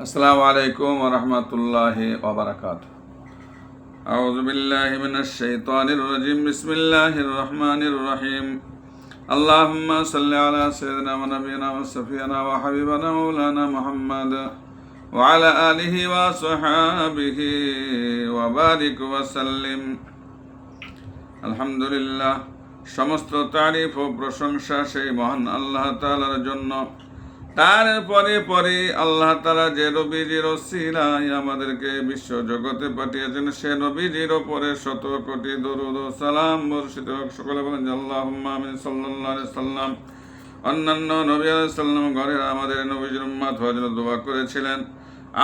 السلام عليكم ورحمة الله وبركاته أعوذ بالله من الشيطان الرجيم بسم الله الرحمن الرحيم اللهم صل على سيدنا ونبينا وصفينا وحبيبنا مولانا محمد وعلى آله وصحابه وبارك وسلم আলহামদুলিল্লাহ সমস্ত তারিফ ও প্রশংসা সেই মহান আল্লাহ তাআলার জন্য তার পরে আল্লাহ তাআলা যে নবীজির আমাদেরকে বিশ্ব জগতে পাঠিয়েছেন, সে নবীজির ওপরে শত কোটি দরুদ সালাম বর্ষিত সকলে বলেন সাল্লাল্লাহু আলাইহি সাল্লাম অন্যান্য নবী সালাম ঘরের আমাদের নবীজির উম্মত হওয়ার জন্য দোয়া করেছিলেন।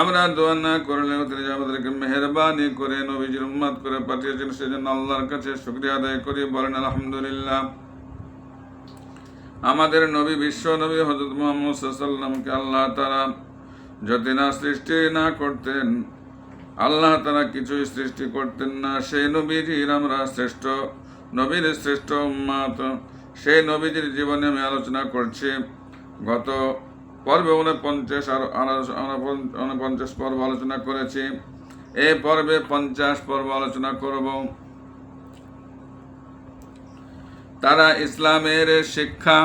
আমরা দোয়া না করলেও তিনি আমাদেরকে মেহরবানি করে নবীজির উম্মত করে পাঠিয়েছেন, সেজন্য আল্লাহর কাছে শুকরিয়া আদায় করি। বলেন আলহামদুলিল্লাহ। আমাদের নবী, বিশ্ব নবী হজরত মোহাম্মদ আল্লাহ তারা যদি না সৃষ্টি না করতেন, আল্লাহ তারা কিছুই সৃষ্টি করতেন না। সেই নবীজির আমরা শ্রেষ্ঠ, নবীর শ্রেষ্ঠ উম্মাত। সেই নবীজির জীবনে আমি আলোচনা করছি। গত পর্বে উনপঞ্চাশ আর উনপঞ্চাশ পর্ব আলোচনা করেছি। এই পর্বে পঞ্চাশ পর্ব আলোচনা করব। তারা ইসলামের শিক্ষা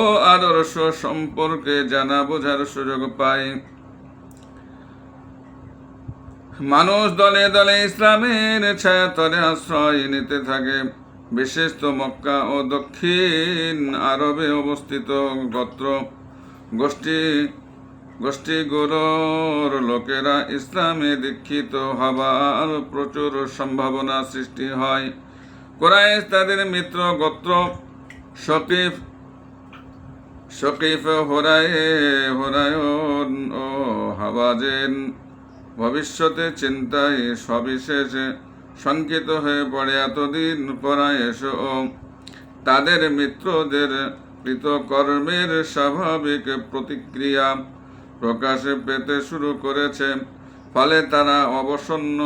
ও আদর্শ সম্পর্কে জানা বোঝার সুযোগ পায়। মানুষ দলে দলে ইসলামের ছায়াতলে আশ্রয় নিতে থাকে। বিশেষ তো মক্কা ও দক্ষিণ আরবে অবস্থিত গোত্র গোষ্ঠী, গোষ্ঠীগুলোর লোকেরা ইসলামে দীক্ষিত হবার প্রচুর সম্ভাবনা সৃষ্টি হয়। কোরাইশ তাদের মিত্র, গোত্র শকিফ শকিফ হোরায়ে হোরায়ন ও হাবাজেন ভবিষ্যতে চিন্তায় সবিশেষ শঙ্কিত হয়ে পড়ে এতদিন পরায়েশ ও তাদের মিত্রদের কৃতকর্মের স্বাভাবিক প্রতিক্রিয়া প্রকাশে পেতে শুরু করেছে। ফলে তারা অবসন্ন,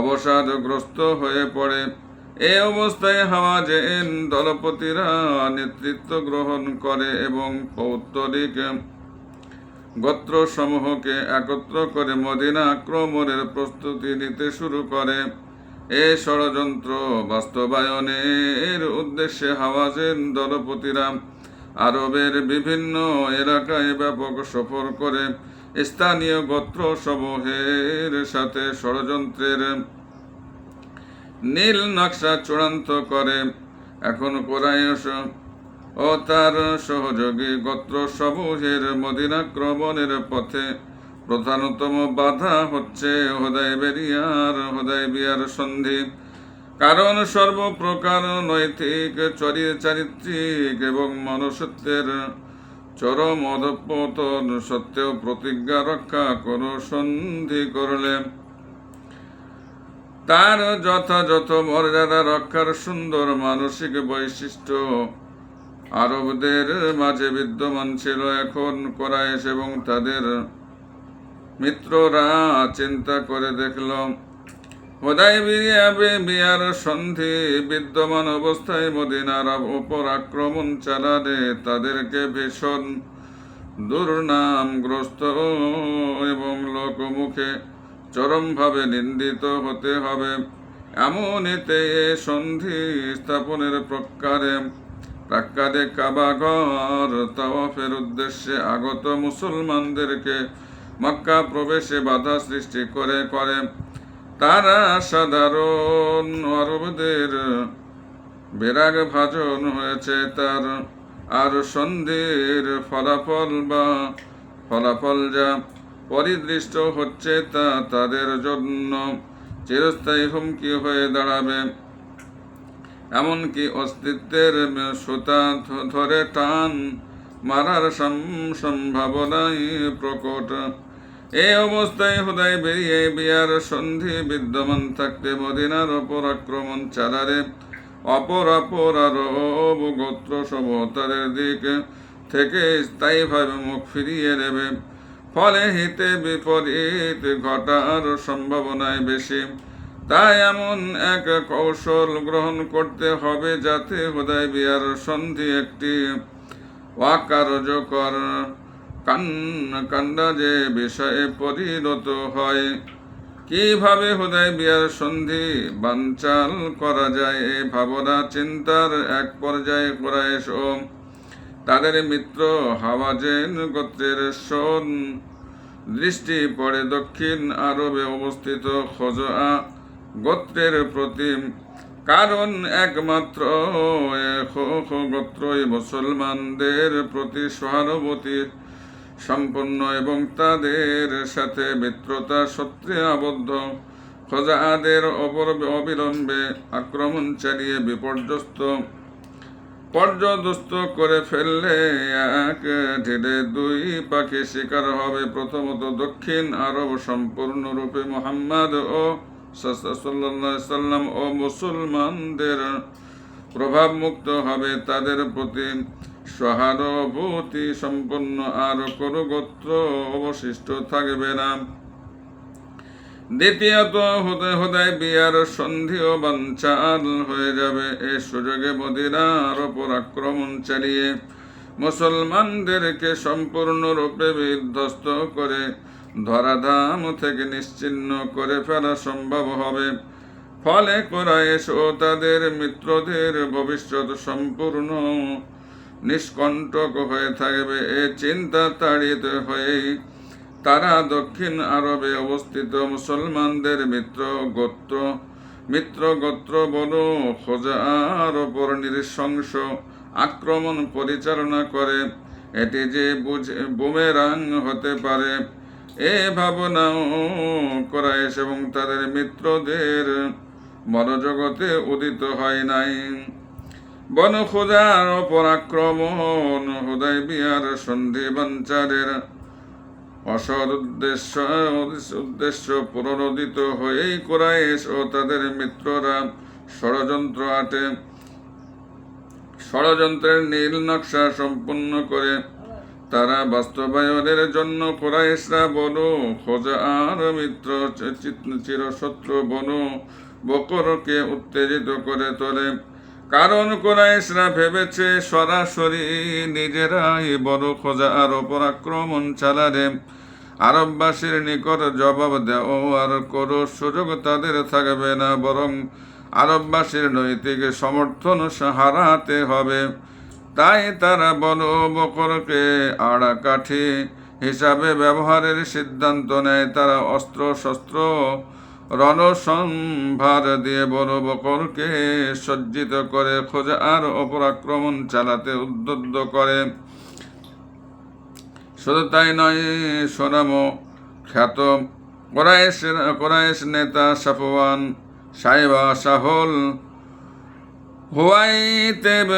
অবসাদগ্রস্ত হয়ে পড়ে। এই অবস্থায় হাওয়াজেন দলপতিরা নেতৃত্ব গ্রহণ করে এবং পৌত্তরিক গোত্রসমূহকে একত্র করে মদিনা আক্রমণের প্রস্তুতি নিতে শুরু করে। এ ষড়যন্ত্র বাস্তবায়নের উদ্দেশ্যে হাওয়াজেন দলপতিরা আরবের বিভিন্ন এলাকায় ব্যাপক সফর করে স্থানীয় গোত্রসমূহের সাথে ষড়যন্ত্রের নীল নকশা চূড়ান্ত করে। এখন কোরাইশ ও তার সহযোগী গোত্র সমূহের মদিনাক্রমণের পথে। প্রধানতম বাধা হচ্ছে হোদায় বেরিয়ার হোদায় বিয়ার সন্ধি। কারণ সর্বপ্রকার নৈতিক, চরি চারিত্রিক এবং মনুষ্যত্বের চরম অধপতন সত্ত্বেও প্রতিজ্ঞা রক্ষা করো সন্ধি করলে। তার যথাযথ মর্যাদা রক্ষার সুন্দর মানসিক বৈশিষ্ট্য। আরবদের মাঝে বিদ্যমান ছিল এখন কোরাইশ এবং তাদের মিত্ররা চিন্তা করে দেখল হোদাই বিয়াবে বিয়ার সন্ধি বিদ্যমান অবস্থায় মদিনার ওপর আক্রমণ চালালে তাদেরকে ভীষণ দুর্নামগ্রস্ত এবং লোকমুখে চরমভাবে নিন্দিত হতে হবে। এমনইতে এ সন্ধি স্থাপনের প্রকারে প্রাক্কাদে কাবাঘর তাওয়াফের উদ্দেশ্যে আগত মুসলমানদেরকে মক্কা প্রবেশে বাধা সৃষ্টি করে করে। তারা সাধারণ আরবদের বেরাগ ভাজন হয়েছে। তার আর সন্ধির ফলাফল বা ফলাফল যা পরিদৃষ্ট হচ্ছে তা তাদের জন্য। চিরস্থায়ী হুমকি হয়ে দাঁড়াবে। এমনকি অস্তিত্বের সুতা ধরে টান মারার সম্ভাবনাই প্রকট। এই অবস্থায় হুদায় বেরিয়ে বিয়ার সন্ধি বিদ্যমান থাকতে মদিনার অপর আক্রমণ চালারে অপর অপর আরব গোত্র সমূহ দিক থেকে স্থায়ীভাবে মুখ ফিরিয়ে নেবে। ফলে হিতে বিপরীত ঘটার সম্ভাবনায় বেশি। তাই এমন এক কৌশল গ্রহণ করতে হবে যাতে হুদায় বিয়ার সন্ধি একটি অকার্যকর কান্না যে বিষয়ে পরিণত হয়। কীভাবে হুদায় বিয়ার সন্ধি বানচাল করা যায় এ ভাবনা চিন্তার এক পর্যায়ে কোরাইশ ও তাদের মিত্র হাওয়াজেন গোত্রের শোন। দৃষ্টি পড়ে দক্ষিণ আরবে অবস্থিত খোজা গোত্রের প্রতি। কারণ একমাত্র গোত্রই মুসলমানদের প্রতি সহানুভূতি সম্পন্ন এবং তাদের সাথে মিত্রতা সূত্রে আবদ্ধ। অপর অবিলম্বে আক্রমণ চালিয়ে বিপর্যস্ত। পর্যদস্ত করে ফেললে এক ঢেলে দুই পাখি শিকার হবে। প্রথমত দক্ষিণ আরব সম্পূর্ণরূপে মোহাম্মদ ও সাল্লাম ও মুসলমানদের প্রভাব মুক্ত হবে। তাদের প্রতি সহানুভূতি সম্পন্ন আর কোনো গোত্র অবশিষ্ট থাকবে না। দ্বিতীয়ত হতে হদায় বিয়ার সন্ধিও বাঞ্চাল হয়ে যাবে। এ সুযোগে মদিনার ওপর আক্রমণ চালিয়ে মুসলমানদেরকে সম্পূর্ণরূপে বিধ্বস্ত করে ধরাধাম থেকে নিশ্চিহ্ন করে ফেলা সম্ভব হবে। ফলে কোরাইশ ও তাদের মিত্রদের ভবিষ্যৎ সম্পূর্ণ নিষ্কণ্টক হয়ে থাকবে। এ চিন্তা তাড়িত হয়েই তারা দক্ষিণ আরবে অবস্থিত মুসলমানদের মিত্র গোত্র মিত্র গোত্র বনু খোজার ওপর নৃশংস আক্রমণ পরিচালনা করে। এটি যে বুমেরাং হতে পারে, এ ভাবনাও করাইশ এবং তাদের মিত্রদের মনোজগতে উদিত হয় নাই। বন খোঁজার ওপর আক্রমণ হুদাই বিহার সন্ধি বাঞ্চারের অসৎ উদ্দেশ্য উদ্দেশ্য পুনরোদিত হয়েই কোরাইশ ও তাদের মিত্ররা ষড়যন্ত্র আটে। ষড়যন্ত্রের নীল নকশা সম্পূর্ণ করে তারা বাস্তবায়নের জন্য কোরাইশরা বনু খোঁজা আর মিত্র চিরশত্রু বনু বকরকে উত্তেজিত করে তোলে। কারণ কোরাইশরা ভেবেছে সরাসরি নিজেরাই বড় খোঁজা ওপর আক্রমণ চালারে আরববাসীর নিকট জবাব দেও, আর কোনো সুযোগ তাদের থাকবে না, বরং আরববাসীর নৈতিক সমর্থন হারাতে হবে। তাই তারা বন বকরকে আড়া কাঠি হিসাবে ব্যবহারের সিদ্ধান্ত নেয়। তারা অস্ত্র শস্ত্র রণসম্ভার দিয়ে বড় বকরকে সজ্জিত করে খোঁজা আর অপর আক্রমণ চালাতে উদ্বুদ্ধ করে। শুধু তাই নয়, সোনাম খ্যাত কোরাইশ কোরাইশ নেতা সাফওয়ান সাহেবা সাহল হুয়াইতেব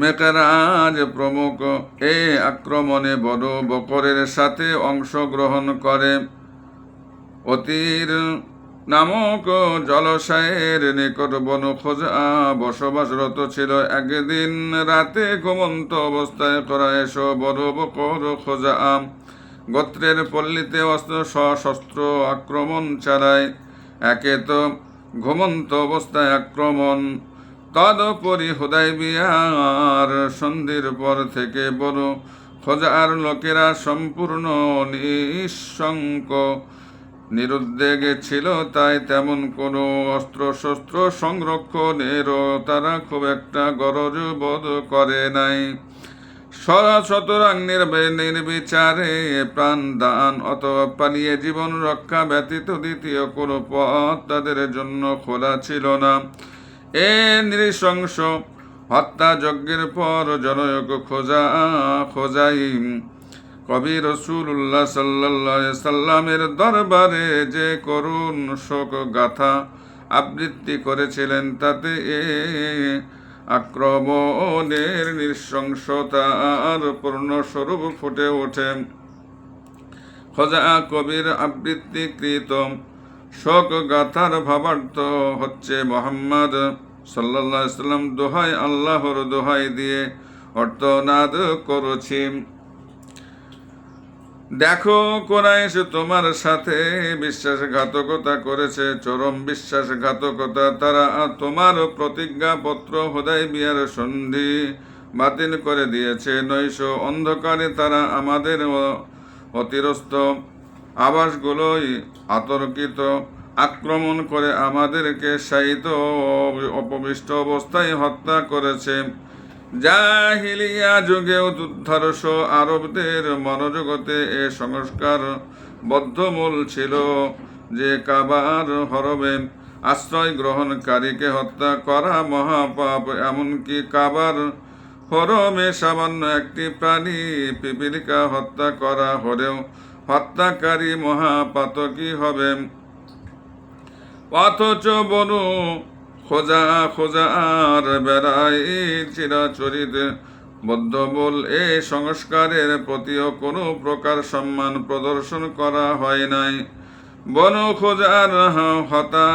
মেকরাজ প্রমুখ এই আক্রমণে বড় বকরের সাথে অংশগ্রহণ করে। অতির নামক জলসায়ের নিকট বন খোঁজা বসবাসরত ছিল। একদিন রাতে ঘুমন্ত অবস্থায় করা এসো বড় বকর খোঁজা গোত্রের পল্লীতে অস্ত্র সশস্ত্র আক্রমণ চালায়। একে তো ঘুমন্ত অবস্থায় আক্রমণ। তদপরি হুদাই বিহার সন্ধির পর থেকে বড় খোঁজার লোকেরা সম্পূর্ণ নিঃশঙ্ক নিরুদ্বেগে ছিল, তাই তেমন কোনো অস্ত্রশস্ত্র সংরক্ষণেরও তারা খুব একটা গরজ বোধ করে নাই। সুতরাং নির্বিচারে প্রাণ দান অথবা পালিয়ে জীবন রক্ষা ব্যতীত দ্বিতীয় কোনো পথ তাদের জন্য খোলা ছিল না। এ নৃশংস হত্যাযজ্ঞের পর জনক খোঁজা, খোঁজাই কবি রসুল্লাহ সাল্লাহ সাল্লামের দরবারে যে করুণ শোক গাথা আবৃত্তি করেছিলেন, তাতে এ আক্রমণের নৃশংসতার পূর্ণস্বরূপ ফুটে ওঠে। খোজা কবির আবৃত্তিকৃত শোক গাথার ভাবার্থ হচ্ছে মোহাম্মদ সাল্লাহ সাল্লাম দোহাই আল্লাহর দোহাই দিয়ে অর্থনাদ করছি। দেখো কোরাইশ তোমার সাথে বিশ্বাসঘাতকতা করেছে, চরম বিশ্বাসঘাতকতা। তারা তোমার প্রতিজ্ঞাপত্র হোদাই বিয়ার সন্ধি বাতিল করে দিয়েছে। নৈশ অন্ধকারে তারা আমাদের অতিরস্ত আবাসগুলোই আতর্কিত, আক্রমণ করে আমাদেরকে ও অপবিষ্ট অবস্থায় হত্যা করেছে। জাহিলিয়া যুগেও দুর্ধর্ষ আরবদের মনোজগতে এ সংস্কার বদ্ধমূল ছিল। যে কাবার হরবে আশ্রয় গ্রহণকারীকে হত্যা করা মহাপাপ, এমনকি কাবার হরমে সামান্য একটি প্রাণী পিপিলিকা হত্যা করা হলেও হত্যাকারী মহাপাতকী হবে। অথচ বনু খোঁজা খোঁজা আর বেড়াই চিরাচরিত। বদ্ধবল এই সংস্কারের প্রতিও কোনো প্রকার সম্মান প্রদর্শন করা হয় নাই। বন খোঁজার হতা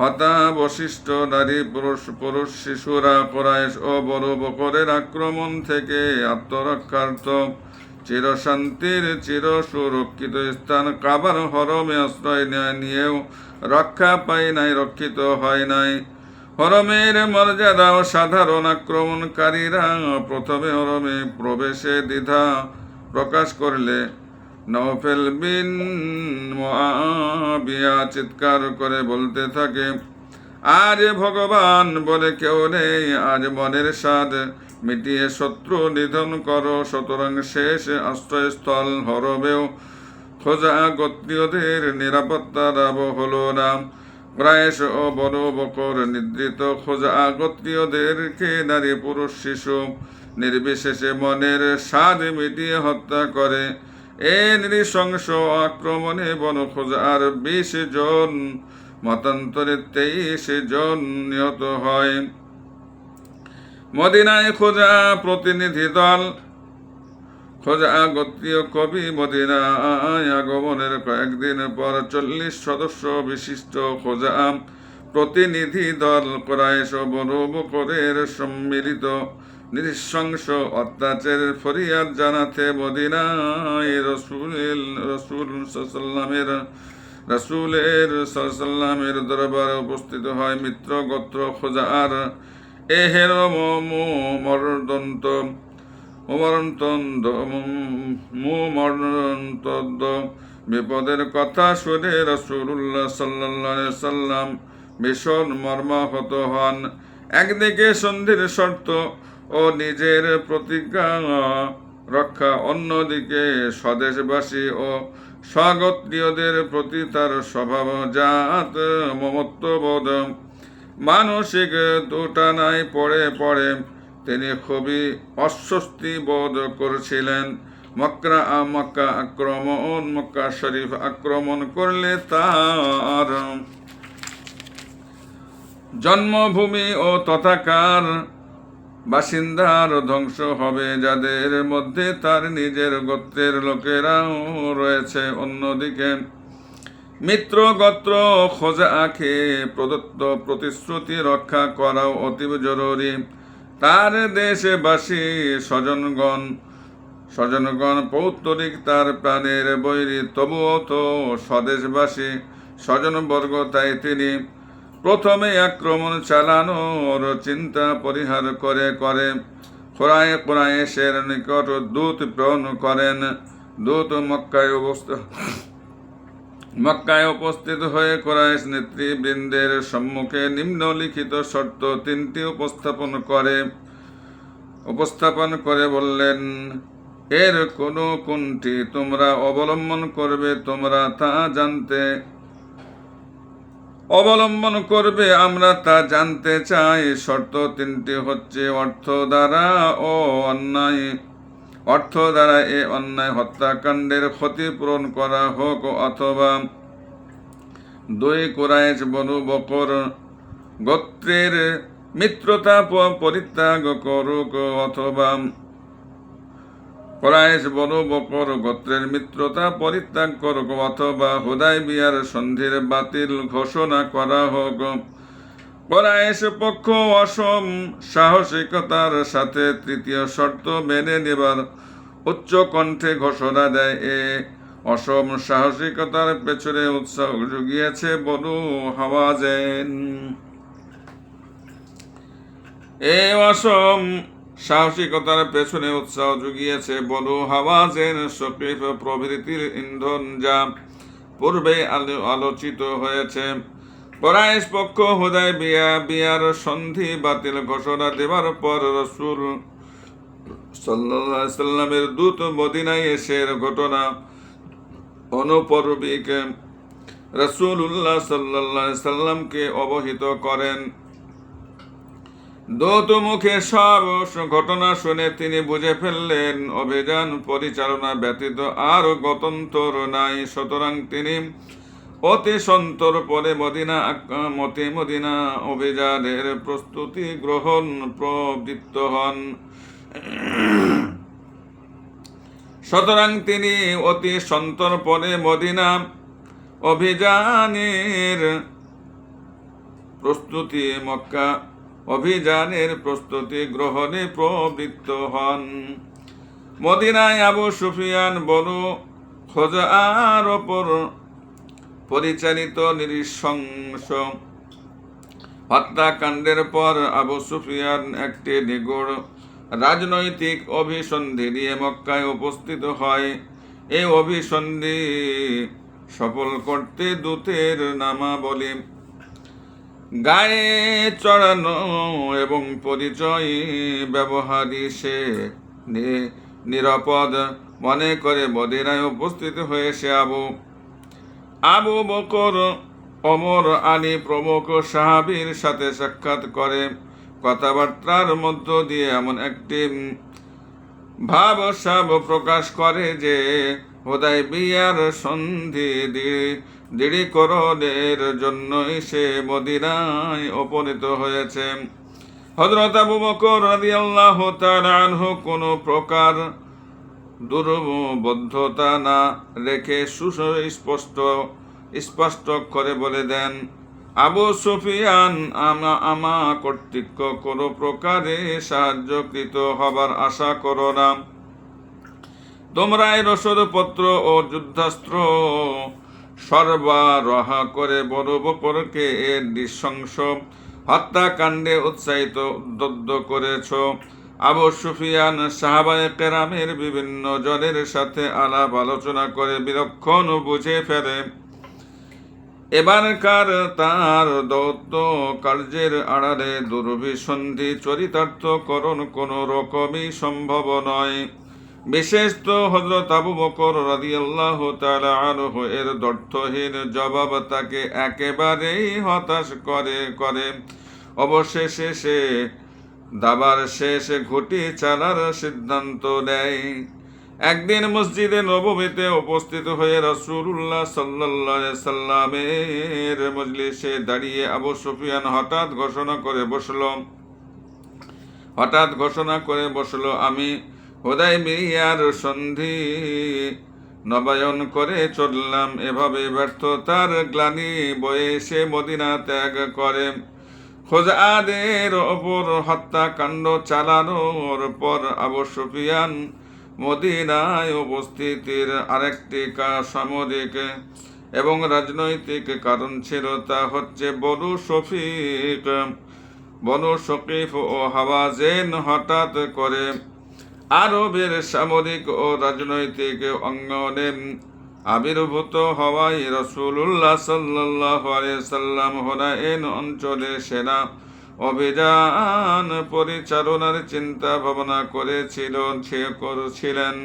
হতা বশিষ্ঠ নারী, পুরুষ পুরুষ শিশুরা কোরাইশ ও বড় বকরের আক্রমণ থেকে আত্মরক্ষার্থ। চিরশান্তির চির সুরক্ষিত স্থান, কাবার হরমে আশ্রয় নেয়, নিয়েও রক্ষা পায় নাই, রক্ষিত হয় নাই। হরমের মর্যাদা ও সাধারণ আক্রমণকারীরা প্রথমে হরমে প্রবেশে দ্বিধা প্রকাশ করলে নফেল বিন মুআবিয়া চিৎকার করে বলতে থাকে, আজ ভগবান বলে কেউ নেই, আজ মনের স্বাদ মিটিয়ে শত্রু নিধন করো, সুতরাং শেষ আশ্রয়স্থল হরবেও। খোঁজা গোত্রীয়দের নিরাপত্তা লাভ হলো না। প্রায়শ ও বড় বকর নিদ্রিত। খোঁজা গোত্রীয়দেরকে নারী পুরুষ শিশু। নির্বিশেষে মনের স্বাদ মিটিয়ে হত্যা করে। এ নৃশংস আক্রমণে বন খোঁজার বিশ জন, মতান্তরে তেইশ জন নিহত হয়। মদিনায় খোঁজা প্রতিনিধি দল। খোঁজা গোত্রীয় কবি মদিনায় আগমনের কয়েকদিন পর চল্লিশ সদস্য বিশিষ্ট খোঁজা প্রতিনিধি দল ক্রাইশ বনু বকরের সম্মিলিত নৃশংস অত্যাচারের ফরিয়াদ জানাতে মদিনায় রসুল রসুল সাল্লামের রসুলের সাল্লামের দরবারে উপস্থিত হয় মিত্র গোত্র মরণতন্দ মরণতন্দ বিপদের কথা শুনে রসুল্লাহ সাল্লাহ সাল্লাম ভীষণ মর্মাহত হন। একদিকে সন্ধির শর্ত ও নিজের প্রতিজ্ঞা রক্ষা, অন্যদিকে স্বদেশবাসী ও স্বগোত্রীয়দের প্রতি তার স্বভাব জাত মমত্ববোধ। মানসিক দুটানায় পড়ে পড়ে। তিনি খুবই অস্বস্তি বোধ করেছিলেন। মক্রা মক্কা আক্রমণ, মক্কা শরীফ আক্রমণ করলে তার জন্মভূমি ও তথাকার বাসিন্দার ধ্বংস হবে, যাদের মধ্যে তার নিজের গোত্রের লোকেরাও রয়েছে। অন্যদিকে মিত্র গোত্র খোঁজা আঁকে প্রদত্ত প্রতিশ্রুতি রক্ষা করাও অতীব জরুরি। তার দেশবাসী স্বজনগণ স্বজনগণ পৌত্তরিক তার প্রাণের বৈরী, তবুও তো স্বদেশবাসী স্বজনবর্গ তাই তিনি প্রথমে আক্রমণ চালানোর চিন্তা পরিহার করে করে। খোরায় কোরআশের নিকট দূত প্রেরণ করেন। দূত মক্কায় অবস্থা মক্কায় উপস্থিত হয়ে কোরআশ নেতৃবৃন্দের সম্মুখে নিম্নলিখিত শর্ত তিনটি উপস্থাপন করে। উপস্থাপন করে বললেন, এর কোনো কোনটি তোমরা অবলম্বন করবে, তোমরা তা জানতে অবলম্বন করবে আমরা তা জানতে চাই। শর্ত তিনটি হচ্ছে অর্থ দ্বারা ও অন্যায়। অর্থ দ্বারা এ অন্যায় হত্যাকাণ্ডের ক্ষতিপূরণ করা হোক অথবা দুই কোরআশ বনু বকর গোত্রের মিত্রতা পরিত্যাগ করুক অথবা কোরআশ বনু বকর গোত্রের মিত্রতা পরিত্যাগ করুক অথবা হুদাই বিয়ার সন্ধির বাতিল ঘোষণা করা হোক। কোরআশ পক্ষ অসম সাহসিকতার সাথে তৃতীয় শর্ত মেনে নেবার উচ্চ কণ্ঠে ঘোষণা দেয় এ। অসম সাহসিকতার পেছনে উৎসাহ জুগিয়েছে বনু হাওয়াজেন। এই অসম সাহসিকতার পেছনে উৎসাহ জুগিয়েছে বনু হাওয়াজেন শকিফ প্রভৃতির ইন্ধন যা পূর্বে আলো- আলোচিত হয়েছে। কোরাইশ পক্ষ হুদায় বিয়া, বিয়ার সন্ধি বাতিল ঘোষণা দেবার পর রসুল সাল্লাল্লাহু সাল্লামের দূত মদিনায় এসে ঘটনা অনুপর্বিক রসুল্লাহ সাল্লাল্লাহু সাল্লামকে অবহিত করেন। দৌত মুখে সব ঘটনা শুনে তিনি বুঝে ফেললেন, অভিযান পরিচালনা ব্যতীত আর গতন্তর নাই। সুতরাং তিনি অতি সন্তর পরে মদিনা মতে মদিনা অভিযানের প্রস্তুতি গ্রহণ প্রবৃত্ত হন। সুতরাং তিনি অতি সন্তর পরে মদিনা অভিযানের প্রস্তুতি, মক্কা অভিযানের প্রস্তুতি গ্রহণে প্রবৃত্ত হন। মদিনায় আবু সুফিয়ান বনু খোজার ওপর পরিচালিত নৃশংস। হত্যাকাণ্ডের পর আবু সুফিয়ান একটি নিগুড় রাজনৈতিক অভিসন্ধি নিয়ে মক্কায় উপস্থিত হয়। এই অভিসন্ধি সফল করতে দূতের নামাবলী, গায়ে চড়ানো এবং পরিচয় ব্যবহারী সে নিরাপদ মনে করে মদিনায় উপস্থিত হয়েছে আবু আবু বকর অমর আলী প্রমুখ সাহাবীর সাথে সাক্ষাৎ করে। কথাবার্তার মধ্য দিয়ে এমন একটি ভাব সাব প্রকাশ করে যে হোদাই বিয়ার সন্ধি দৃঢ়- দৃঢ়ীকরণের জন্যই সে মদিনায় উপনীত হয়েছে। হজরত আবু বকর রাদিয়াল্লাহু আনহু কোনো প্রকার দুর্বদ্ধতা না রেখে সুস্পষ্ট স্পষ্ট করে বলে দেন, আবু সুফিয়ান, আমা আমা কর্তৃক কোনো প্রকারে সাহায্যকৃত হবার আশা করো না। তোমরা এই রসদপত্র ও যুদ্ধাস্ত্র সরবরাহ করে বড় বকরকে এর নৃশংস হত্যাকাণ্ডে উৎসাহিত, উদ্বুদ্ধ করেছ। আবু সুফিয়ান সাহাবায়ে কেরামের বিভিন্ন জনের সাথে আলাপ আলোচনা করে বিলক্ষণ বুঝে ফেলে। এবারকার তার দত্ত কার্যের আড়ালে দুর্বিসন্ধি চরিতার্থকরণ কোনো রকমই সম্ভব নয়। বিশেষ তো হজরত আবু বকর তাআলা আনহু এর দর্থহীন জবাব তাকে একেবারেই হতাশ করে করে। অবশেষে সে দাবার শেষ ঘুটি চালার সিদ্ধান্ত নেয়। একদিন মসজিদে নবমীতে উপস্থিত হয়ে রসুল্লাহ আলাইহি সাল্লামের মজলিসে দাঁড়িয়ে আবু সুফিয়ান হঠাৎ ঘোষণা করে বসল। হঠাৎ ঘোষণা করে বসল, আমি হোদাই মিয়ার সন্ধি নবায়ন করে চললাম। এভাবে ব্যর্থতার গ্লানি বয়ে সে মদিনা ত্যাগ করে। খোজাদের ওপর হত্যাকাণ্ড চালানোর পর আবু সুফিয়ান মদিনায় উপস্থিতির আরেকটি সামরিক এবং রাজনৈতিক কারণ ছিল, তা হচ্ছে বনু শফিক। বনু শকিফ ও হাওয়াজেন হঠাৎ করে আরবের সামরিক ও রাজনৈতিক অঙ্গনে আবির্ভূত হওয়ায় রসুল্লাহ সাল্লাহ সাল্লাম হোনাইন অঞ্চলে সেরা অভিযান পরিচালনার চিন্তা ভাবনা করেছিল, সে করেছিলেন।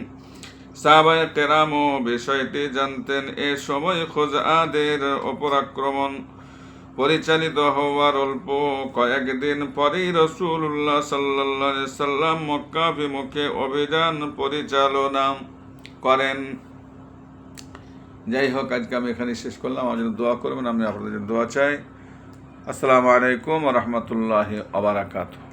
সাহাবায়ে কেরামও বিষয়টি জানতেন। এ সময় খোজাদের ওপর আক্রমণ পরিচালিত হওয়ার অল্প কয়েকদিন পরেই রসুল্লাহ সাল্লাহ সাল্লাম মক্কা বিমুখে অভিযান পরিচালনা করেন। যাই হোক আজকে আমি এখানে শেষ করলাম। আমার জন্য দোয়া করবেন, আমি আপনাদের জন্য দোয়া চাই। আসসালামু আলাইকুম রহমতুল্লাহ আবরাকাতু